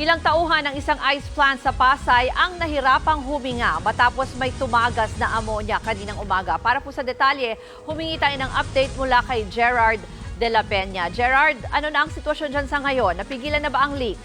Ilang tauhan ng isang ice plant sa Pasay ang nahirapang huminga matapos may tumagas na amonya kaninang umaga. Para po sa detalye, humingi tayo ng update mula kay Gerard de la Peña. Gerard, ano na ang sitwasyon dyan sa ngayon? Napigilan na ba ang leak?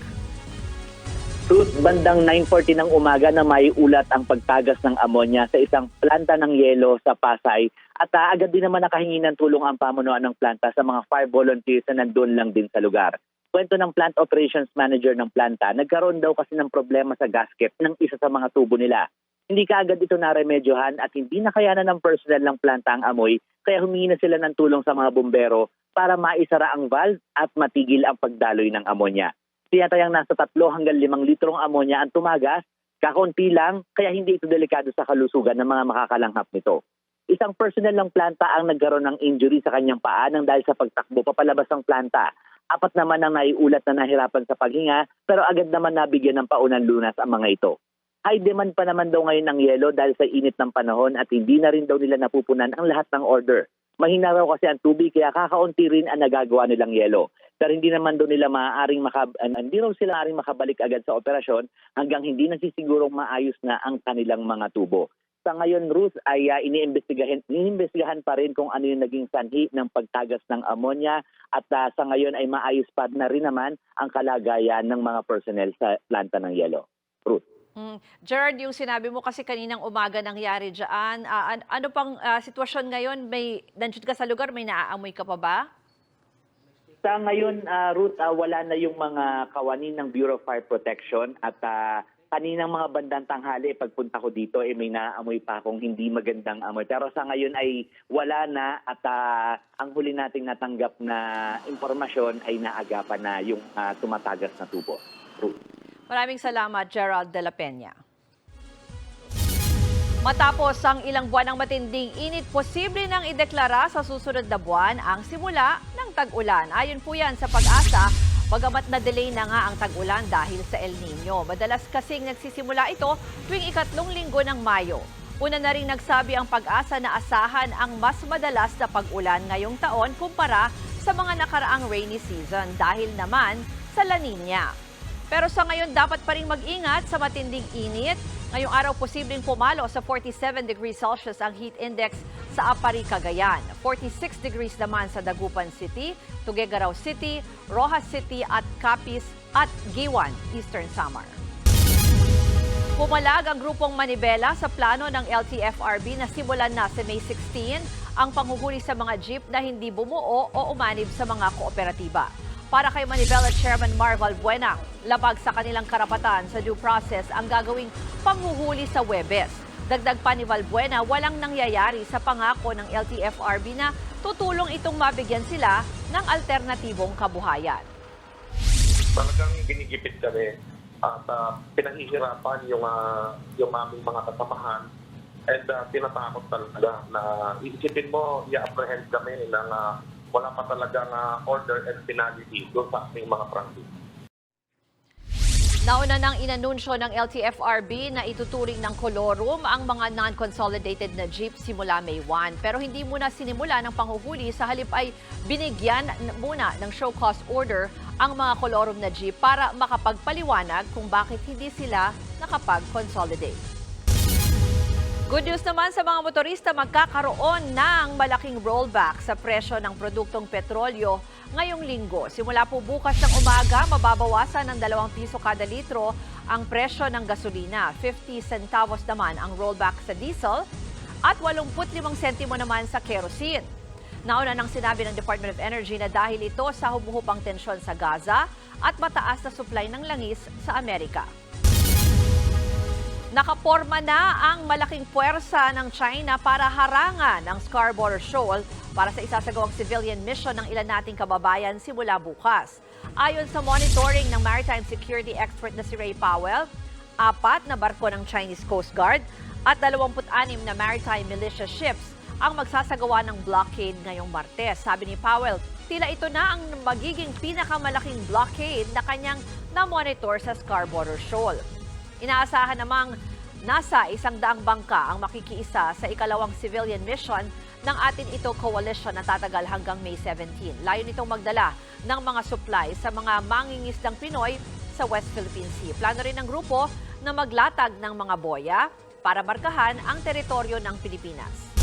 Truth, bandang 9.40 ng umaga na may ulat ang pagtagas ng amonya sa isang planta ng yelo sa Pasay at ah, agad din naman nakahingi ng tulong ang pamunuan ng planta sa mga fire volunteers na nandun lang din sa lugar. Kwento ng plant operations manager ng planta, nagkaroon daw kasi ng problema sa gasket ng isa sa mga tubo nila. Hindi kaagad ito naremedyohan at hindi nakayanan ng personnel ng planta ang amoy kaya humingi na sila ng tulong sa mga bumbero para maisara ang valve at matigil ang pagdaloy ng amonya. Tinatayang nasa tatlo hanggang limang litrong amonya ang tumagas, kakaunti lang, kaya hindi ito delikado sa kalusugan ng mga makakalanghap nito. Isang personnel ng planta ang nagkaroon ng injury sa kanyang paa nang dahil sa pagtakbo papalabas ng planta. Apat naman ang naiulat na nahirapan sa paghinga pero agad naman nabigyan ng paunang lunas ang mga ito. High demand pa naman daw ngayon ng yelo dahil sa init ng panahon at hindi na rin daw nila napupunan ang lahat ng order. Mahina raw kasi ang tubig kaya kakaunti rin ang nagagawa nilang yelo. Pero hindi naman daw nila maaaring makab- an- hindi raw sila maaaring makabalik agad sa operasyon hanggang hindi nasisigurong maayos na ang kanilang mga tubo. Sa ngayon, Ruth, ay uh, iniimbestigahan, iniimbestigahan pa rin kung ano yung naging sanhi ng pagtagas ng amonya at ah, sa ngayon ay maayos pa na rin naman ang kalagayan ng mga personnel sa planta ng yelo. Ruth. Mm. Gerard, yung sinabi mo kasi kaninang umaga nangyari dyan, ah, an- ano pang ah, sitwasyon ngayon? May, nandyan ka sa lugar, may naaamoy ka pa ba? Sa ngayon, ah, Ruth, ah, wala na yung mga kawanin ng Bureau of Fire Protection at ah, kaninang mga bandang tanghali, pagpunta ko dito, eh, may naamoy pa akong hindi magandang amoy. Pero sa ngayon ay wala na at ah, ang huli nating natanggap na impormasyon ay naagapan na yung ah, tumatagas na tubo. Ruth. Maraming salamat, Gerald de la Peña. Matapos ang ilang buwan ng matinding init, posible nang ideklara sa susunod na buwan ang simula ng tag-ulan. Ayon po yan sa pag-asa, bagamat na-delay na nga ang tag-ulan dahil sa El Nino. Madalas kasing nagsisimula ito tuwing ikatlong linggo ng Mayo. Una na rin nagsabi ang pag-asa na asahan ang mas madalas na pag-ulan ngayong taon kumpara sa mga nakaraang rainy season dahil naman sa La Nina. Pero sa ngayon, dapat pa rin mag-ingat sa matinding init. Ngayong araw, posibleng pumalo sa 47 degrees Celsius ang heat index sa Apari, Cagayan. 46 degrees naman sa Dagupan City, Tuguegarao City, Rojas City at Capiz at Giwan, Eastern Samar. Pumalag ang grupong Manibela sa plano ng LTFRB na simulan na sa May 16 ang panghuhuli sa mga jeep na hindi bumuo o umanib sa mga kooperatiba. Para kay Manibela Chairman Marval Buena, labag sa kanilang karapatan sa due process ang gagawing panghuhuli sa Webes. Dagdag pa ni Valbuena, walang nangyayari sa pangako ng LTFRB na tutulong itong mabigyan sila ng alternatibong kabuhayan. talagang ginigipit kami at uh, pinahihirapan yung, ah, yung aming mga kasamahan and uh, tinatakot talaga na iisipin mo, i-apprehend kami ng ah, wala pa talagang ah, order and finality doon sa aming mga practice. Nauna nang inanunsyo ng LTFRB na ituturing ng kolorum ang mga non-consolidated na jeep simula May 1. Pero hindi muna sinimula ng panghuhuli sa halip ay binigyan muna ng show cause order ang mga kolorum na jeep para makapagpaliwanag kung bakit hindi sila nakapag-consolidate. Good news naman sa mga motorista, magkakaroon ng malaking rollback sa presyo ng produktong petrolyo ngayong linggo. Simula po bukas ng umaga, mababawasan ng 2 piso kada litro ang presyo ng gasolina. 50 centavos naman ang rollback sa diesel at 85 sentimo naman sa kerosene. Nauna nang sinabi ng Department of Energy na dahil ito sa humuhupang tensyon sa Gaza at mataas na supply ng langis sa Amerika. Nakaporma na ang malaking puwersa ng China para harangan ang Scarborough Shoal para sa isasagawang civilian mission ng ilan nating kababayan simula bukas. Ayon sa monitoring ng maritime security expert na si Ray Powell, apat na barko ng Chinese Coast Guard at 26 na maritime militia ships ang magsasagawa ng blockade ngayong Martes. Sabi ni Powell, tila ito na ang magiging pinakamalaking blockade na kanyang na-monitor sa Scarborough Shoal. Inaasahan namang nasa isang daang bangka ang makikiisa sa ikalawang civilian mission ng atin ito coalition na tatagal hanggang May 17. Layo nitong magdala ng mga supply sa mga mangingisdang Pinoy sa West Philippine Sea. Plano rin ng grupo na maglatag ng mga boya para markahan ang teritoryo ng Pilipinas.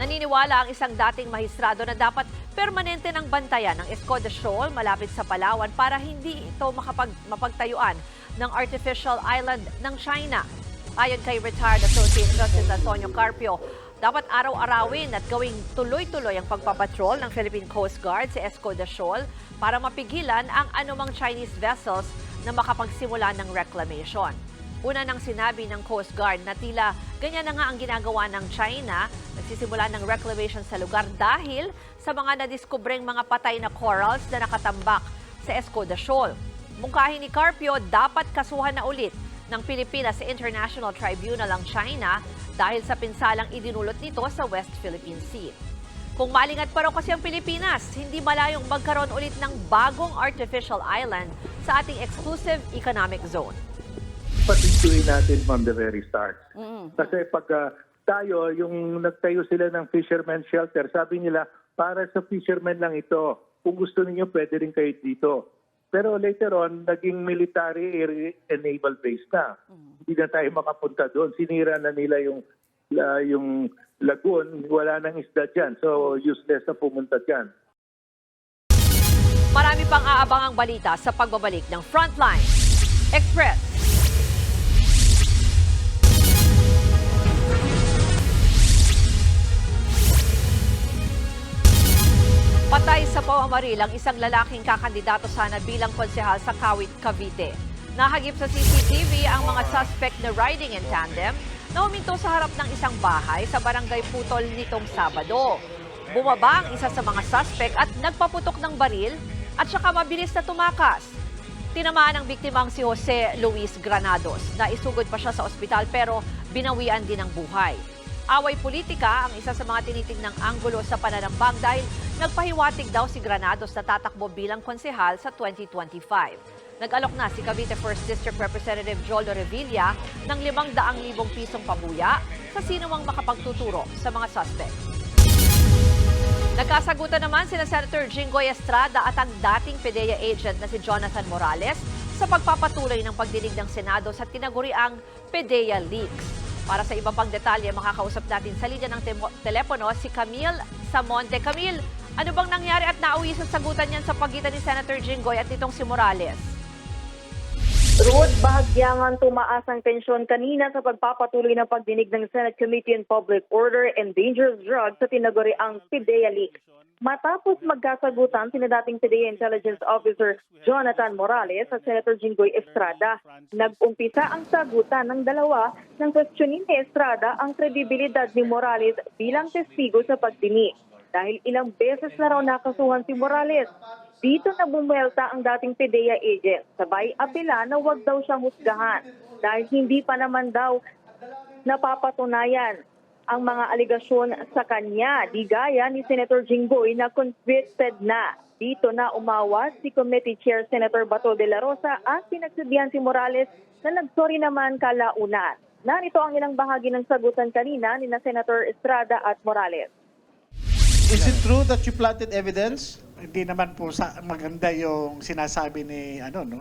Naniniwala ang isang dating mahistrado na dapat permanente ng bantayan ng Escoda Shoal malapit sa Palawan para hindi ito makapag, mapagtayuan ng artificial island ng China. Ayon kay retired Associate Justice Antonio Carpio, dapat araw-arawin at gawing tuloy-tuloy ang pagpapatrol ng Philippine Coast Guard sa Escoda Shoal para mapigilan ang anumang Chinese vessels na makapagsimula ng reclamation. Una nang sinabi ng Coast Guard na tila ganyan na nga ang ginagawa ng China, nagsisimula ng reclamation sa lugar dahil sa mga nadiskubreng mga patay na corals na nakatambak sa Escoda Shoal. Mungkahi ni Carpio, dapat kasuhan na ulit ng Pilipinas sa International Tribunal ang China dahil sa pinsalang idinulot nito sa West Philippine Sea. Kung malingat pa raw kasi ang Pilipinas, hindi malayong magkaroon ulit ng bagong artificial island sa ating exclusive economic zone. Patituin natin from the very start. Kasi pag ah, tayo, yung nagtayo sila ng fisherman shelter, sabi nila, para sa fishermen lang ito. Kung gusto niyo pwede rin kayo dito. Pero later on, naging military naval base na. Hindi na tayo makapunta doon. Sinira na nila yung la- yung lagoon, wala nang isda dyan. So, useless na pumunta dyan. Marami pang aabangang balita sa pagbabalik ng Frontline Express. Patay sa pamamaril ang isang lalaking kakandidato sana bilang konsehal sa Kawit, Cavite. Nahagip sa CCTV ang mga suspect na riding in tandem na huminto sa harap ng isang bahay sa barangay Putol nitong Sabado. Bumaba ang isa sa mga suspect at nagpaputok ng baril at saka mabilis na tumakas. Tinamaan ng biktimang si Jose Luis Granados na isugod pa siya sa ospital pero binawian din ang buhay. Away politika ang isa sa mga tinitingnang anggulo sa pananambang dahil nagpahiwatig daw si Granados na tatakbo bilang konsehal sa 2025. Nag-alok na si Cavite 1st District Representative Jolo Revilla ng 500,000 pisong pabuya sa sino mang makapagtuturo sa mga suspect. Nagkasagutan naman sina Senator Jinggoy Estrada at ang dating PDEA agent na si Jonathan Morales sa pagpapatuloy ng pagdinig ng Senado sa tinaguriang PDEA leaks. Para sa iba pang detalye, makakausap natin sa linya ng telepono si Camille Samonte. Camille, ano bang nangyari at nauwi sa sagutan niyan sa pagitan ni Senator Jinggoy at nitong si Morales? Ruth, bahagyangan tumaas ang tensyon kanina sa pagpapatuloy ng pagdinig ng Senate Committee on Public Order and Dangerous Drugs sa tinaguri ang PIDEA leaks. Matapos magkasagutan sina dating PIDEA Intelligence Officer Jonathan Morales at Senator Jinggoy Estrada, nag-umpisa ang sagutan ng dalawa ng questionin ni Estrada ang kredibilidad ni Morales bilang testigo sa pagdinig. Dahil ilang beses na raw nakasuhan si Morales dito na bumuelta ang dating PDEA agent. Sabay apela na wag daw siyang husgahan dahil hindi pa naman daw napapatunayan ang mga aligasyon sa kanya. Di gaya ni Senator Jinggoy na convicted na. Dito na umawat si Committee Chair Senator Bato de la Rosa at pinagsabihan si Morales na nagsorry naman kalaunan. Narito ang ilang bahagi ng sagutan kanina ni na Senator Estrada at Morales. Is it true that you planted evidence? Hindi naman po sa maganda yung sinasabi ni ano no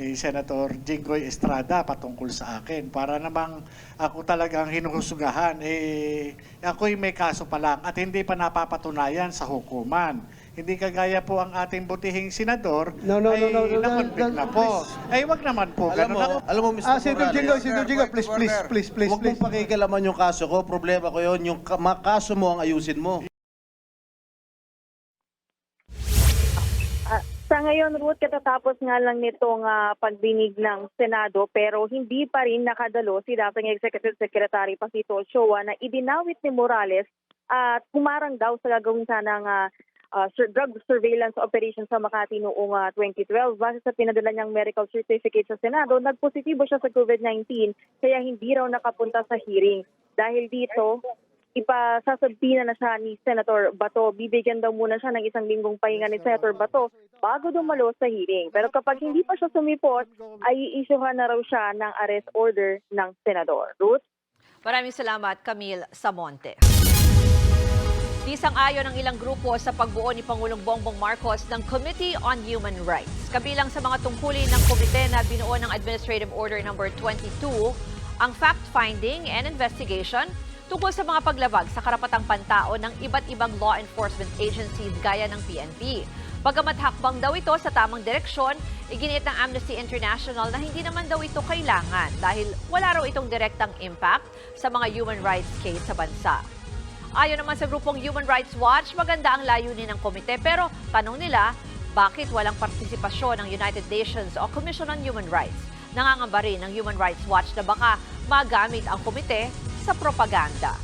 ni Senator Jinggoy Estrada patungkol sa akin para namang ako talagang hinuhusgahan eh ako'y may kaso pa lang at hindi pa napapatunayan sa hukuman. Hindi kagaya po ang ating butihing senador No, no, no, ay no, no, no, nakonvict no, na po. please. Ay wag naman po Alam mo, alam mo, Mr. Ah, Senator Morales, Jingo, Senator Jingo, please, please, please, please, Huwag please. mong pakikalaman yung kaso ko. Problema ko yun. Yung kaso mo ang ayusin mo. Ngayon, Ruth, katatapos nga lang nitong ah, pagdinig ng Senado pero hindi pa rin nakadalo si dating Executive Secretary Pasito Ochoa na idinawit ni Morales at kumarang daw sa gagawin sanang ah, sur- drug surveillance operation sa Makati noong ah, 2012. Base sa pinadala niyang medical certificate sa Senado, nagpositibo siya sa COVID-19 kaya hindi raw nakapunta sa hearing. Dahil dito, ipasasabina na siya ni Senator Bato. Bibigyan daw muna siya ng isang linggong pahinga ni Senator Bato bago dumalo sa hearing. Pero kapag hindi pa siya sumipot, ay iisyuhan na raw siya ng arrest order ng Senador. Ruth? Maraming salamat, Camille Samonte. Di sang-ayon ang ilang grupo sa pagbuo ni Pangulong Bongbong Marcos ng Committee on Human Rights. Kabilang sa mga tungkulin ng komite na binuo ng Administrative Order No. 22, ang fact-finding and investigation tungkol sa mga paglabag sa karapatang pantao ng iba't ibang law enforcement agencies gaya ng PNP. Bagamat hakbang daw ito sa tamang direksyon, iginiit ng Amnesty International na hindi naman daw ito kailangan dahil wala raw itong direktang impact sa mga human rights case sa bansa. Ayon naman sa grupong Human Rights Watch, maganda ang layunin ng komite pero tanong nila, bakit walang partisipasyon ng United Nations o Commission on Human Rights? Nangangamba rin ng Human Rights Watch na baka magamit ang komite sa propaganda.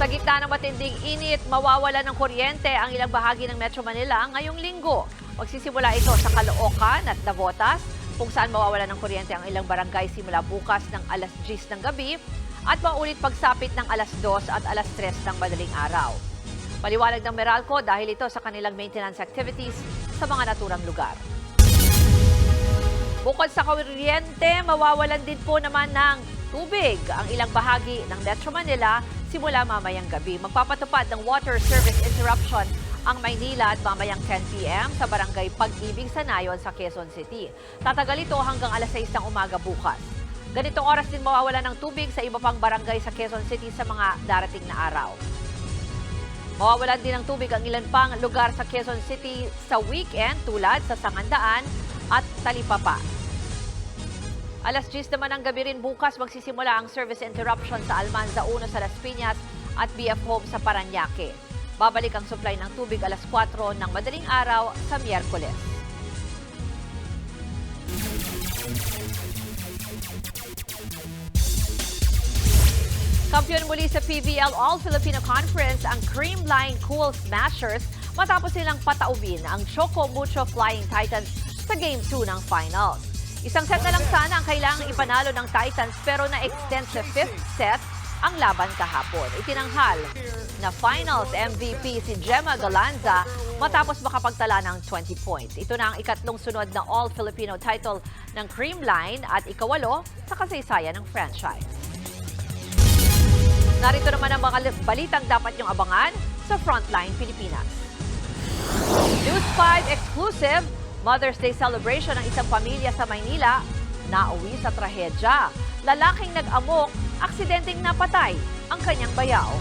Sa gitna ng matinding init, mawawala ng kuryente ang ilang bahagi ng Metro Manila ngayong linggo. Magsisimula ito sa Caloocan at Navotas, kung saan mawawala ng kuryente ang ilang barangay simula bukas ng alas 10 ng gabi at maulit pagsapit ng alas 2 at alas 3 ng madaling araw. Paliwanag ng Meralco dahil ito sa kanilang maintenance activities sa mga naturang lugar. Bukod sa kuryente, mawawalan din po naman ng tubig ang ilang bahagi ng Metro Manila simula mamayang gabi. Magpapatupad ng water service interruption ang Maynila at mamayang 10 p.m. sa barangay Pag-ibig sa Nayon sa Quezon City. Tatagal ito hanggang alas 6 ng umaga bukas. Ganitong oras din mawawala ng tubig sa iba pang barangay sa Quezon City sa mga darating na araw. Mawawalan din ng tubig ang ilan pang lugar sa Quezon City sa weekend tulad sa Sangandaan at Talipapa. Alas 10 naman ng gabi rin bukas magsisimula ang service interruption sa Almanza 1 sa Las Piñas at BF Home sa Paranaque. Babalik ang supply ng tubig alas 4 ng madaling araw sa Miyerkules. Kampiyon muli sa PVL All-Filipino Conference ang Creamline Cool Smashers matapos silang pataubin ang Choco Mucho Flying Titans sa Game 2 ng Finals. Isang set na lang sana ang kailangang ipanalo ng Titans pero na-extend sa fifth set ang laban kahapon. Itinanghal na Finals MVP si Gemma Galanza matapos makapagtala ng 20 points. Ito na ang ikatlong sunod na All-Filipino title ng Creamline at ikawalo sa kasaysayan ng franchise. Narito naman ang mga balitang dapat niyong abangan sa Frontline Pilipinas. News 5 exclusive, Mother's Day celebration ng isang pamilya sa Maynila, nauwi sa trahedya. Lalaking nag-amok, aksidenteng napatay ang kanyang bayaw.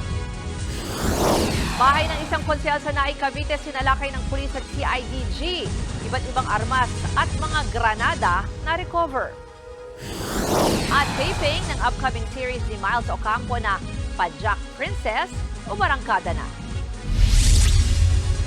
Bahay ng isang konsel sa Naay Cavite sinalakay ng pulis at CIDG. Iba't ibang armas at mga granada na recover. At taping ng upcoming series ni Miles Ocampo na Padjak Princess o Barangkada na.